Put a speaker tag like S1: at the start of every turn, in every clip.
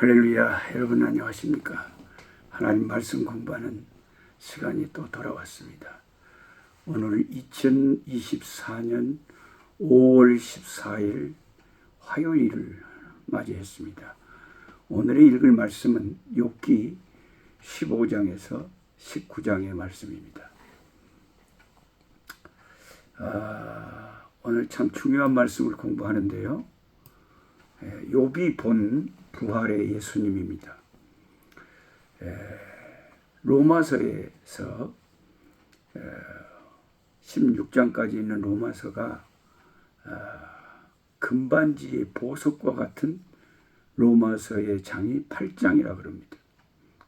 S1: 할렐루야 여러분 안녕하십니까? 하나님 말씀 공부하는 시간이 또 돌아왔습니다. 오늘 2024년 5월 14일 화요일을 맞이했습니다. 오늘의 읽을 말씀은 욥기 15장에서 19장의 말씀입니다. 아, 오늘 참 중요한 말씀을 공부하는데요 예, 욥이 본 부활의 예수님입니다. 에, 로마서에서 에, 16장까지 있는 로마서가 아, 금반지의 보석과 같은 로마서의 장이 8장이라 그럽니다.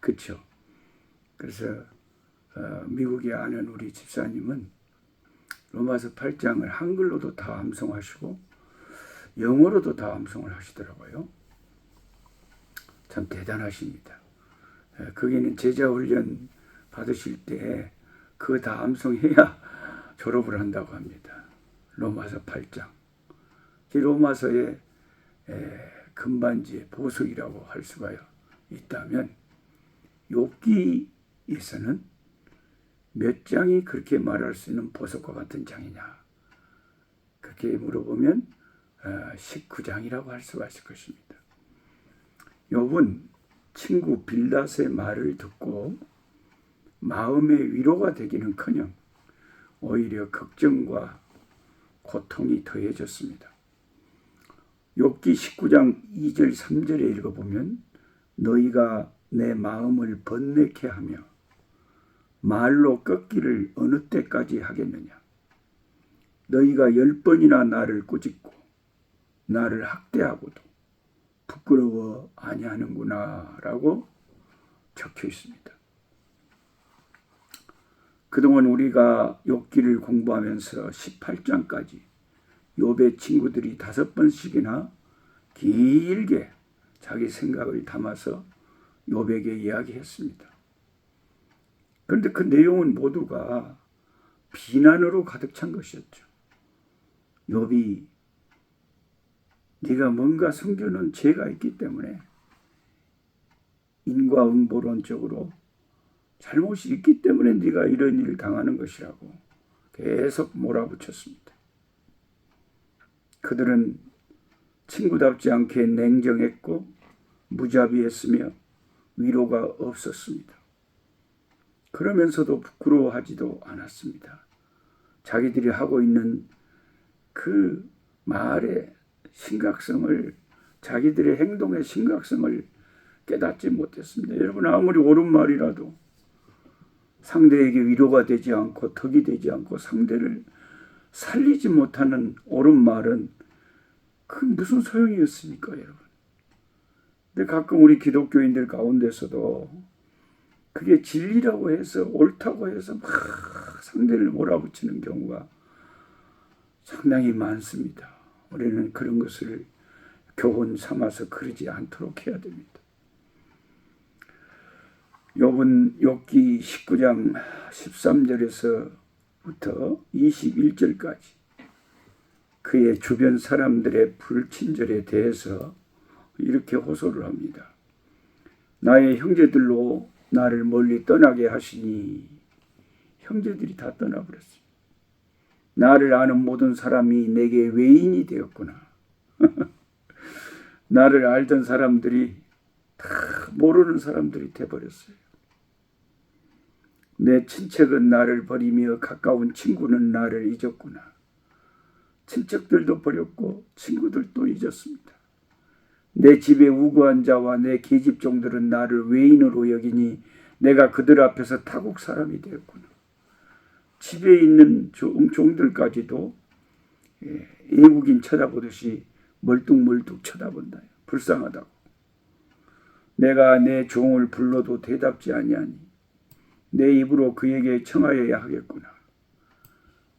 S1: 그렇죠? 그래서 어, 미국에 아는 우리 집사님은 로마서 8장을 한글로도 다 암송하시고 영어로도 다 암송을 하시더라고요. 참 대단하십니다. 예, 거기는 제자 훈련 받으실 때 그거 다 암송해야 졸업을 한다고 합니다. 로마서 8장. 로마서의 금반지의 보석이라고 할 수가 있다면 욥기에서는 몇 장이 그렇게 말할 수 있는 보석과 같은 장이냐? 그렇게 물어보면 19장이라고 어, 할 수가 있을 것입니다. 욥은 친구 빌닷의 말을 듣고 마음의 위로가 되기는커녕 오히려 걱정과 고통이 더해졌습니다. 욥기 19장 2절 3절에 읽어보면 너희가 내 마음을 번뇌케 하며 말로 꺾기를 어느 때까지 하겠느냐 너희가 열 번이나 나를 꾸짖고 나를 학대하고도 부끄러워 아니하는구나라고 적혀 있습니다. 그동안 우리가 욥기를 공부하면서 18장까지 욥의 친구들이 다섯 번씩이나 길게 자기 생각을 담아서 욥에게 이야기했습니다. 그런데 그 내용은 모두가 비난으로 가득 찬 것이었죠. 욥이 네가 뭔가 숨겨놓은 죄가 있기 때문에 인과응보론적으로 잘못이 있기 때문에 네가 이런 일을 당하는 것이라고 계속 몰아붙였습니다. 그들은 친구답지 않게 냉정했고 무자비했으며 위로가 없었습니다. 그러면서도 부끄러워하지도 않았습니다. 자기들이 하고 있는 그 말에 심각성을 자기들의 행동의 심각성을 깨닫지 못했습니다. 여러분 아무리 옳은 말이라도 상대에게 위로가 되지 않고 덕이 되지 않고 상대를 살리지 못하는 옳은 말은 그 무슨 소용이었습니까, 여러분? 근데 가끔 우리 기독교인들 가운데서도 그게 진리라고 해서 옳다고 해서 막 상대를 몰아붙이는 경우가 상당히 많습니다. 우리는 그런 것을 교훈 삼아서 그러지 않도록 해야 됩니다. 욥은 욥기 19장 13절에서부터 21절까지 그의 주변 사람들의 불친절에 대해서 이렇게 호소를 합니다. 나의 형제들로 나를 멀리 떠나게 하시니 형제들이 다 떠나버렸습니다. 나를 아는 모든 사람이 내게 외인이 되었구나. 나를 알던 사람들이 다 모르는 사람들이 돼버렸어요. 내 친척은 나를 버리며 가까운 친구는 나를 잊었구나. 친척들도 버렸고 친구들도 잊었습니다. 내 집에 우고한 자와 내 계집종들은 나를 외인으로 여기니 내가 그들 앞에서 타국 사람이 되었구나. 집에 있는 종들까지도 예, 외국인 쳐다보듯이 멀뚱멀뚱 쳐다본다. 불쌍하다고. 내가 내 종을 불러도 대답지 아니하니 내 입으로 그에게 청하여야 하겠구나.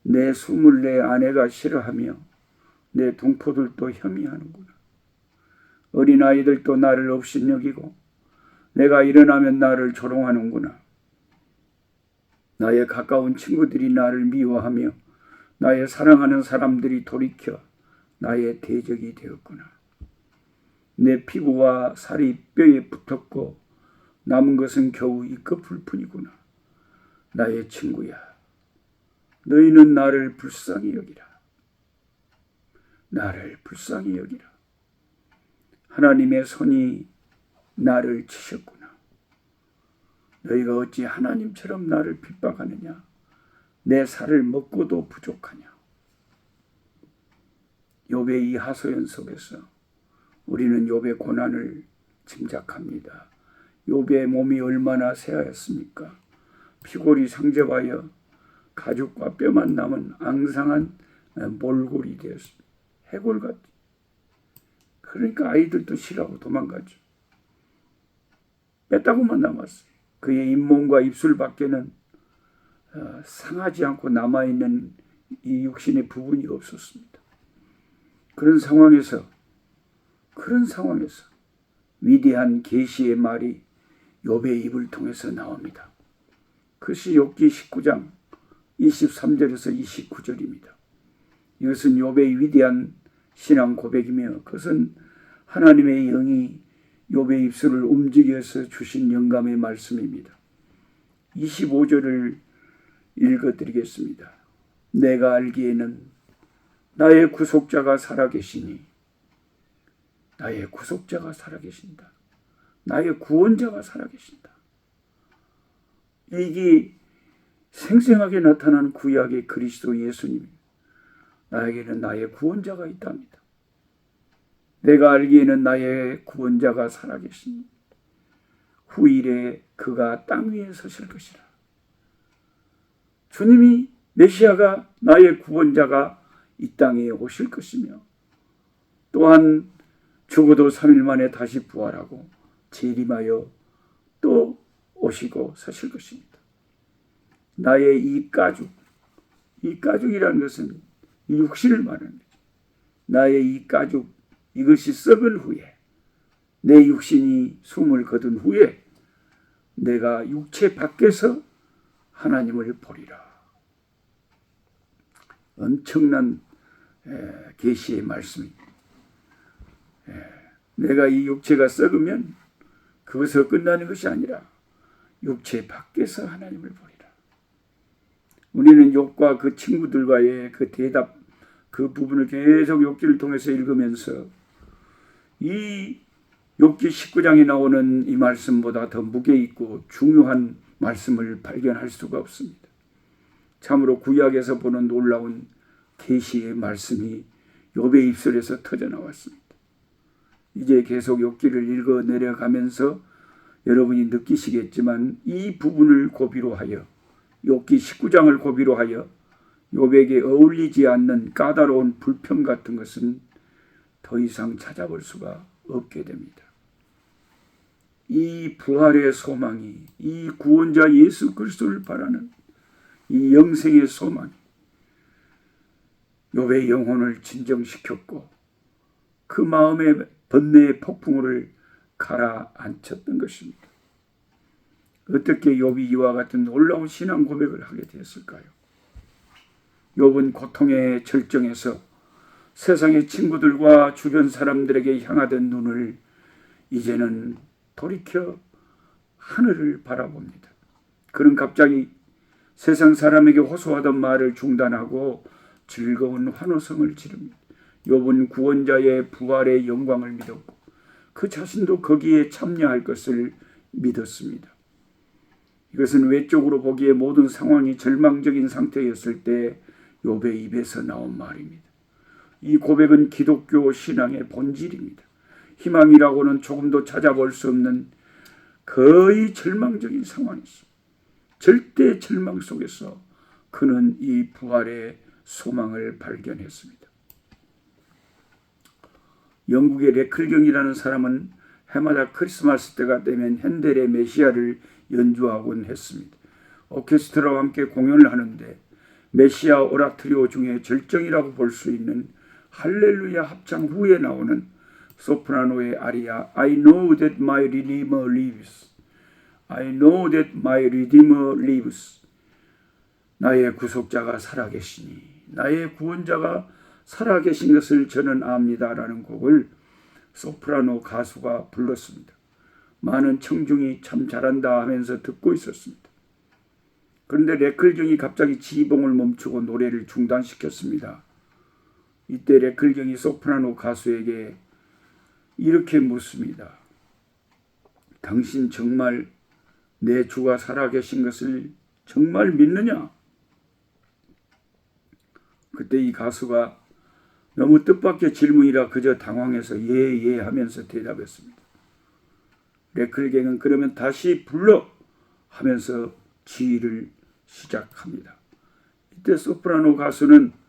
S1: 내 숨을 내 아내가 싫어하며 내 동포들도 혐의하는구나. 어린아이들도 나를 업신여기고 내가 일어나면 나를 조롱하는구나. 나의 가까운 친구들이 나를 미워하며 나의 사랑하는 사람들이 돌이켜 나의 대적이 되었구나. 내 피부와 살이 뼈에 붙었고 남은 것은 겨우 이 끝일 뿐이구나. 나의 친구야. 너희는 나를 불쌍히 여기라. 나를 불쌍히 여기라. 하나님의 손이 나를 치셨구나. 너희가 어찌 하나님처럼 나를 핍박하느냐? 내 살을 먹고도 부족하냐? 욥의 이 하소연 속에서 우리는 욥의 고난을 짐작합니다. 욥의 몸이 얼마나 새하였습니까? 피골이 상접하여 가죽과 뼈만 남은 앙상한 몰골이 되었습니다. 해골 같. 그러니까 아이들도 싫어하고 도망가죠. 뺐다고만 남았어요. 그의 잇몸과 입술 밖에는 어, 상하지 않고 남아있는 이 육신의 부분이 없었습니다. 그런 상황에서 그런 상황에서 위대한 계시의 말이 욥의 입을 통해서 나옵니다. 그것이 욥기 19장 23절에서 29절입니다. 이것은 욥의 위대한 신앙 고백이며 그것은 하나님의 영이 욥의 입술을 움직여서 주신 영감의 말씀입니다. 25절을 읽어드리겠습니다. 내가 알기에는 나의 구속자가 살아계시니 나의 구속자가 살아계신다. 나의 구원자가 살아계신다. 이게 생생하게 나타난 구약의 그리스도 예수님. 나에게는 나의 구원자가 있답니다. 내가 알기에는 나의 구원자가 살아계시니 후일에 그가 땅 위에 서실 것이라. 주님이 메시아가 나의 구원자가 이 땅에 오실 것이며 또한 죽어도 3일 만에 다시 부활하고 재림하여 또 오시고 서실 것입니다. 나의 이 가죽, 이 가죽이라는 것은 이 육신을 말하는 거죠. 나의 이 가죽, 이것이 썩은 후에 내 육신이 숨을 거둔 후에 내가 육체 밖에서 하나님을 보리라. 엄청난 계시의 말씀입니다. 내가 이 육체가 썩으면 그것으로 끝나는 것이 아니라 육체 밖에서 하나님을 보리라. 우리는 욕과 그 친구들과의 그 대답 그 부분을 계속 욕기를 통해서 읽으면서 이 욕기 19장에 나오는 이 말씀보다 더 무게 있고 중요한 말씀을 발견할 수가 없습니다. 참으로 구약에서 보는 놀라운 계시의 말씀이 욥의 입술에서 터져 나왔습니다. 이제 계속 욕기를 읽어 내려가면서 여러분이 느끼시겠지만 이 부분을 고비로 하여 욥기 19장을 고비로 하여 욥에게 어울리지 않는 까다로운 불평 같은 것은 더 이상 찾아볼 수가 없게 됩니다. 이 부활의 소망이 이 구원자 예수 그리스도를 바라는 이 영생의 소망이 욥의 영혼을 진정시켰고 그 마음의 번뇌의 폭풍우를 가라앉혔던 것입니다. 어떻게 욥이 이와 같은 놀라운 신앙 고백을 하게 되었을까요? 욥은 고통의 절정에서 세상의 친구들과 주변 사람들에게 향하던 눈을 이제는 돌이켜 하늘을 바라봅니다. 그는 갑자기 세상 사람에게 호소하던 말을 중단하고 즐거운 환호성을 지릅니다. 욥은 구원자의 부활의 영광을 믿었고 그 자신도 거기에 참여할 것을 믿었습니다. 이것은 외적으로 보기에 모든 상황이 절망적인 상태였을 때 욥의 입에서 나온 말입니다. 이 고백은 기독교 신앙의 본질입니다. 희망이라고는 조금도 찾아볼 수 없는 거의 절망적인 상황이었습니다. 절대 절망 속에서 그는 이 부활의 소망을 발견했습니다. 영국의 레클경이라는 사람은 해마다 크리스마스 때가 되면 핸델의 메시아를 연주하곤 했습니다. 오케스트라와 함께 공연을 하는데 메시아 오라트리오 중에 절정이라고 볼 수 있는 할렐루야 합창 후에 나오는 소프라노의 아리아 I know that my redeemer lives. I know that my redeemer lives. 나의 구속자가 살아계시니 나의 구원자가 살아계신 것을 저는 압니다라는 곡을 소프라노 가수가 불렀습니다. 많은 청중이 참 잘한다 하면서 듣고 있었습니다. 그런데 레클경이 갑자기 지봉을 멈추고 노래를 중단시켰습니다. 이때 레클경이 소프라노 가수에게 이렇게 묻습니다. 당신 정말 내 주가 살아계신 것을 정말 믿느냐? 그때 이 가수가 너무 뜻밖의 질문이라 그저 당황해서 예, 예 하면서 대답했습니다. 레클갱은 그러면 다시 불러 하면서 지휘를 시작합니다. 이때 소프라노 가수는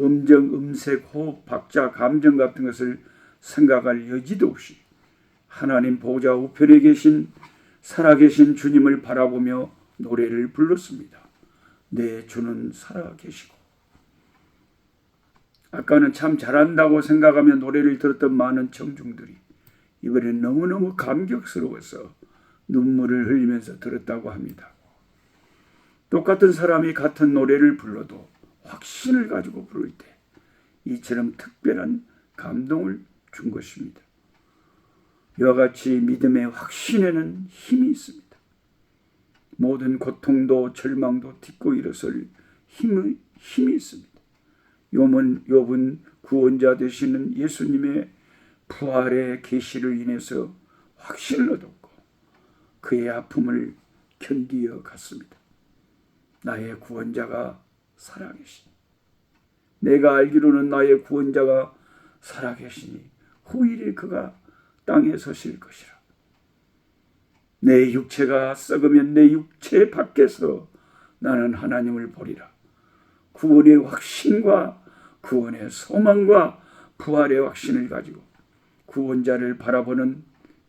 S1: 음정, 음색, 호흡, 박자, 감정 같은 것을 생각할 여지도 없이 하나님 보좌 우편에 계신 살아계신 주님을 바라보며 노래를 불렀습니다. 내 주는 살아계시고 아까는 참 잘한다고 생각하며 노래를 들었던 많은 청중들이 이번엔 너무너무 감격스러워서 눈물을 흘리면서 들었다고 합니다. 똑같은 사람이 같은 노래를 불러도 확신을 가지고 부를 때 이처럼 특별한 감동을 준 것입니다. 이와 같이 믿음의 확신에는 힘이 있습니다. 모든 고통도 절망도 딛고 일어설 힘이, 힘이 있습니다. 욥은, 욥은 구원자 되시는 예수님의 부활의 계시를 인해서 확신을 얻었고 그의 아픔을 견디어 갔습니다. 나의 구원자가 살아계시니 내가 알기로는 나의 구원자가 살아계시니 후일에 그가 땅에 서실 것이라. 내 육체가 썩으면 내 육체 밖에서 나는 하나님을 보리라. 구원의 확신과 구원의 소망과 부활의 확신을 가지고 구원자를 바라보는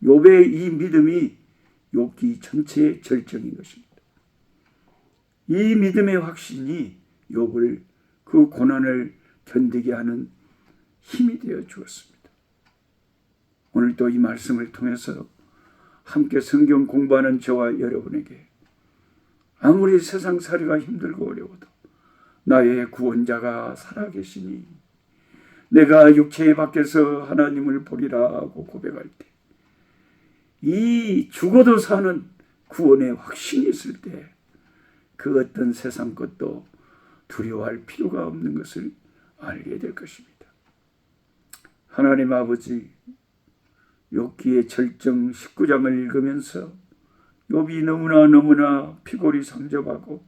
S1: 욥의 이 믿음이 욥기 전체의 절정인 것입니다. 이 믿음의 확신이 욥을 그 고난을 견디게 하는 힘이 되어 주었습니다. 오늘도 이 말씀을 통해서 함께 성경 공부하는 저와 여러분에게 아무리 세상 살이가 힘들고 어려워도 나의 구원자가 살아계시니 내가 육체 밖에서 하나님을 보리라고 고백할 때 이 죽어도 사는 구원의 확신이 있을 때 그 어떤 세상 것도 두려워할 필요가 없는 것을 알게 될 것입니다. 하나님 아버지 욥기의 절정 19장을 읽으면서 욥이 너무나 너무나 피골이 상접하고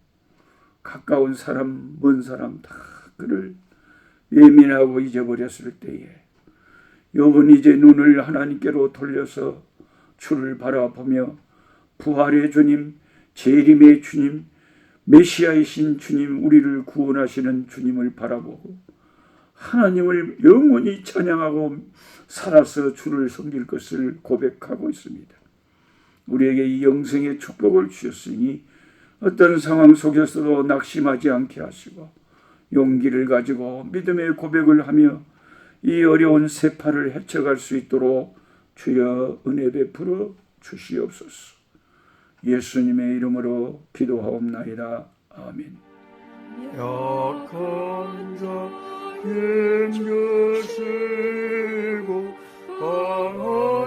S1: 가까운 사람 먼 사람 다 그를 예민하고 잊어버렸을 때에 욥은 이제 눈을 하나님께로 돌려서 주를 바라보며 부활의 주님, 재림의 주님, 메시아이신 주님, 우리를 구원하시는 주님을 바라보고 하나님을 영원히 찬양하고 살아서 주를 섬길 것을 고백하고 있습니다. 우리에게 이 영생의 축복을 주셨으니 어떤 상황 속에서도 낙심하지 않게 하시고 용기를 가지고 믿음의 고백을 하며 이 어려운 세파를 헤쳐갈 수 있도록 주여 은혜 베풀어 주시옵소서. 예수님의 이름으로 기도하옵나이다. 아멘.
S2: 약한 자 힘주시고 강한